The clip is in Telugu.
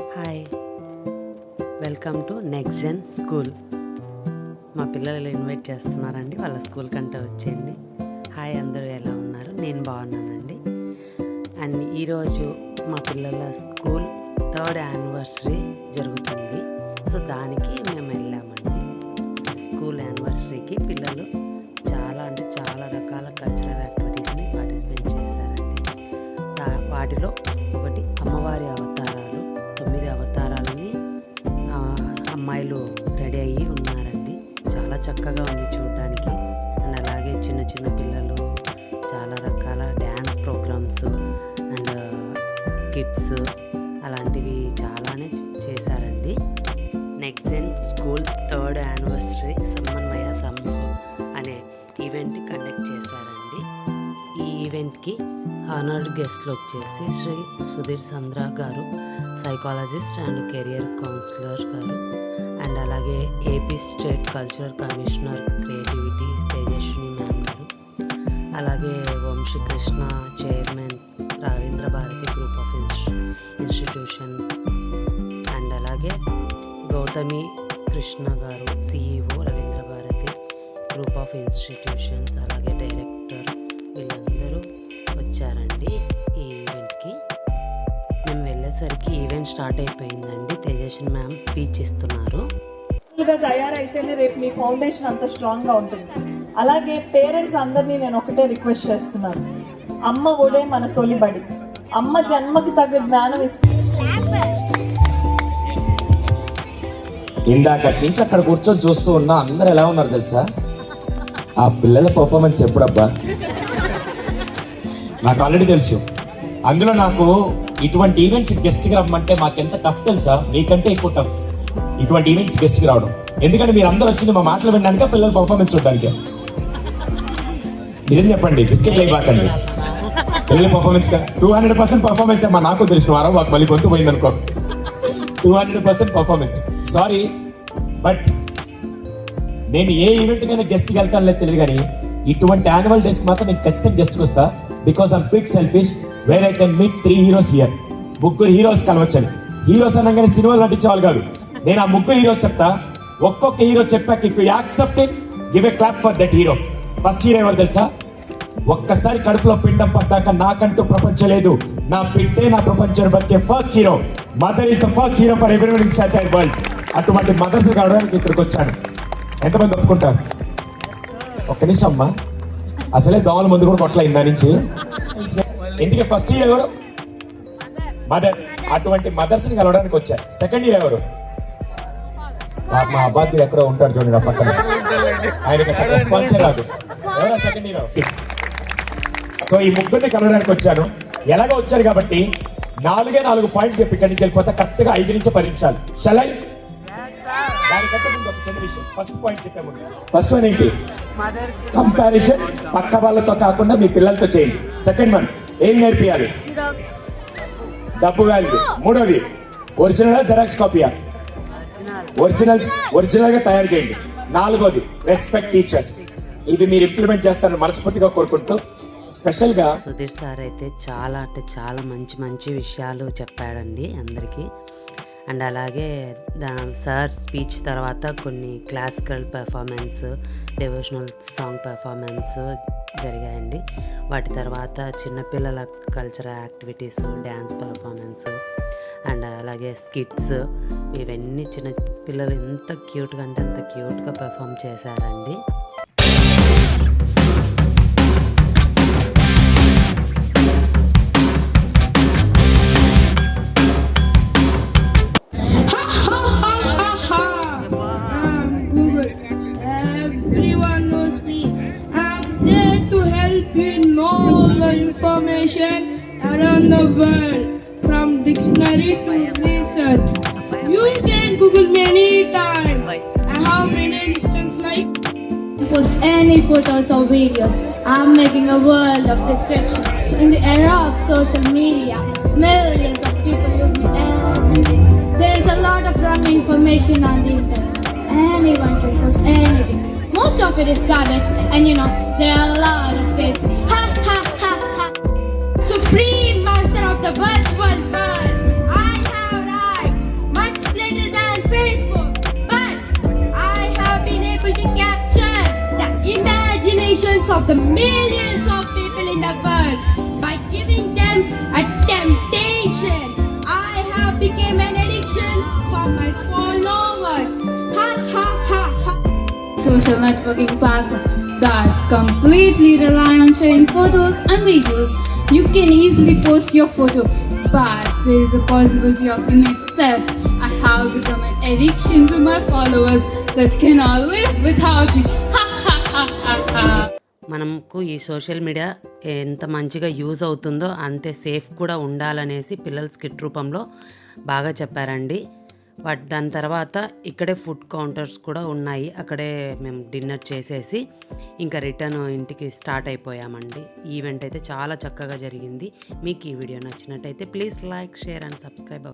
Hi. Welcome to next gen school. మా పిల్లలు ఇన్వైట్ చేస్తున్నారండి వాళ్ళ స్కూల్ కంటే వచ్చేయండి. హాయ్ అందరూ ఎలా ఉన్నారు? నేను బాగున్నానండి. అండ్ ఈరోజు మా పిల్లల స్కూల్ థర్డ్ యానివర్సరీ జరుగుతుంది. సో దానికి మేము వెళ్ళామండి. స్కూల్ యానివర్సరీకి పిల్లలు చాలా అంటే చాలా రకాల కల్చరల్ యాక్టివిటీస్ని పార్టిసిపేట్ చేశారండి. వాటిలో రెడీ అయ్యి ఉన్నారండి. చాలా చక్కగా ఉంది చూడడానికి. అండ్ అలాగే చిన్న చిన్న పిల్లలు చాలా రకాల డ్యాన్స్ ప్రోగ్రామ్స్ అండ్ స్కిట్స్ అలాంటివి చాలానే చేశారండి. నెక్సెన్ స్కూల్ థర్డ్ యానివర్సరీ సమన్వయ సమూహం అనే ఈవెంట్ని కండక్ట్ చేశారండి. ఈ ఈవెంట్కి హానర్డ్ గెస్ట్లు వచ్చేసి శ్రీ సుధీర్ చంద్ర గారు సైకాలజిస్ట్ అండ్ కెరియర్ కౌన్సిలర్ గారు అండ్ అలాగే AP state cultural commissioner creativity Tejaswini ma'am గారు. అలాగే Vamsikrishna chairman Ravindra Bharathi group of institution and అలాగే గౌతమి కృష్ణ గారు CEO Ravindra Bharathi group of institutions అలాగే డైరెక్టర్ వెళ్ళేసరికి ఈవెంట్ స్టార్ట్ అయిపోయిందండి. తేజస్విని మ్యామ్ స్పీచ్ ఇస్తున్నారు. తయారైతేనే రేపు మీ ఫౌండేషన్ అంత స్ట్రాంగ్గా ఉంటుంది. అలాగే పేరెంట్స్ అందరినీ నేను ఒకటే రిక్వెస్ట్ చేస్తున్నాను. అమ్మ ఒడే మన తొలి బడి. అమ్మ జన్మకి తగ్గ జ్ఞానం ఇస్తే. ఇందాకటి నుంచి అక్కడ కూర్చొని చూస్తూ ఉన్నా అందరు ఎలా ఉన్నారు తెలుసా? ఆ పిల్లల పర్ఫార్మెన్స్ ఎప్పుడబ్బా? నాకు ఆల్రెడీ తెలుసు. అందులో నాకు ఇటువంటి ఈవెంట్స్ గెస్ట్కి రమ్మంటే మాకెంత టఫ్ తెలుసా? మీకంటే ఎక్కువ టఫ్ ఇటువంటి ఈవెంట్స్ గెస్ట్కి రావడం. ఎందుకంటే మీరు అందరూ వచ్చింది మా మాటలు వినడానికి పిల్లల పర్ఫార్మెన్స్ చూడడానికి. నిజం చెప్పండి బిస్కెట్ లేబాకండి పిల్లల performance two hundred percent performance అమ్మా నాకు తెలుసు వారం మాకు మళ్ళీ గొంతు పోయింది అనుకో. Two hundred percent performance sorry but నేను ఏ ఈవెంట్ కైనా గెస్ట్కి వెళ్తాను లేదు తెలియదు కానీ ఇటువంటి యాన్యువల్ డేస్కి మాత్రం నేను ఖచ్చితంగా గెస్ట్కి వస్తా. Because I'm bit selfish where I can meet three heroes here ముగ్గురు హీరోస్ కలవచ్చని. హీరోస్ అనగానే సినిమాలు నటించేవాళ్ళు కాదు. నేను ఆ ముగ్గురు హీరోస్ చెప్తా. ఒక్కొక్క హీరో చెప్పాక if you accept it give a clap for that hero first hero ఎవరు తెలుసా? ఒక్కసారి కడుపులో పిండం పడ్డాక నాకంటూ ప్రపంచం లేదు. నా పిట్టే నా ప్రపంచం బతికే first hero mother is the first hero for everyone in side world అటువంటి మదర్స్ కావడానికి ఇక్కడికి వచ్చాను. ఎంతమంది ఒప్పుకుంటారు? ఒక్క నిమిషం అమ్మా. అసలే దోమల ముందు కూడా కొట్ల ఇందా నుంచి. ఎందుకే ఫస్ట్ హీరో ఎవరు? మదర్ అటువంటి మదర్స్ని కలవడానికి వచ్చా. సెకండ్ హీరో ఎవరు? మా- అబ్బాయి ఎక్కడో ఉంటాడు చూడండి పక్కన. ఆయనకి అసలు రెస్పాన్సే రాదు. ఎవరా సెకండ్ హీరో సో ఈ ముగ్గురిని కలవడానికి వచ్చాను. ఎలాగో వచ్చారు కాబట్టి నాలుగే నాలుగు పాయింట్స్ చెప్పి ఇక్కడి నుంచి వెళ్ళిపోతే. కరెక్ట్గా ఐదు నుంచి పది నిమిషాలు. షలై దానికంటే ముందు ఒక చిన్న విషయం. ఫస్ట్ పాయింట్ చెప్పే ముందు. ఫస్ట్ వన్ ఏంటి? కంపారిజన్ పక్క వాళ్ళతో కాకుండా మీ పిల్లలతో చేయండి. సెకండ్ వన్ ఏం నేర్పియాలి? డబ్బు వాల్యూ మూడోది ఒరిజినల్ జెరాక్స్ కాపీయా ఒరిజినల్ ఒరిజినల్గా తయారు చేయండి. నాలుగోది రెస్పెక్ట్ టీచర్ ఇది మీరు ఇంప్లిమెంట్ చేస్తారని మనస్ఫూర్తిగా కోరుకుంటూ స్పెషల్గా సుధీర్ సార్ అయితే చాలా అంటే చాలా మంచి మంచి విషయాలు చెప్పాడండి అందరికీ. అండ్ అలాగే దా సార్ స్పీచ్ తర్వాత కొన్ని classical performance devotional song performance జరిగాయండి. వాటి తర్వాత చిన్నపిల్లల cultural activities dance performance and అలాగే స్కిట్స్ ఇవన్నీ చిన్న పిల్లలు ఎంత క్యూట్గా అంటే అంత క్యూట్గా పెర్ఫామ్ చేశారండి. Around the world, from dictionary to research. You can Google me anytime. I have many assistants like post any photos or videos. I'm making a world of description. In the era of social media, millions of people use me every day. There is a lot of wrong information on the internet. Anyone can post anything. Most of it is garbage, and you know, there are a lot of kids. Ha ha ha ha. Supreme the birds will burn. I have arrived much later than Facebook, but I have been able to capture the imaginations of the millions of people in the world by giving them a temptation. I have become an addiction for my followers. Ha ha ha ha. Social networking platform that completely rely on sharing photos and videos You can easily post your photo, but there is a possibility of image theft. I have become an addiction to my followers that cannot live without me. Ha ha ha ha ha. మనకు ఈ సోషల్ మీడియా ఎంత మంచిగా యూజ్ అవుతుందో అంతే సేఫ్ కూడా ఉండాలనేసి పిల్లల స్కిట్ రూపంలో బాగా చెప్పారండి వాట్ దాని తర్వాత ఇక్కడే ఫుడ్ కౌంటర్స్ కూడా ఉన్నాయి. అక్కడే మేము డిన్నర్ చేసేసి ఇంకా రిటర్న్ ఇంటికి స్టార్ట్ అయిపోయామండి. ఈవెంట్ అయితే చాలా చక్కగా జరిగింది. మీకు ఈ వీడియో నచ్చినట్టయితే please like share and subscribe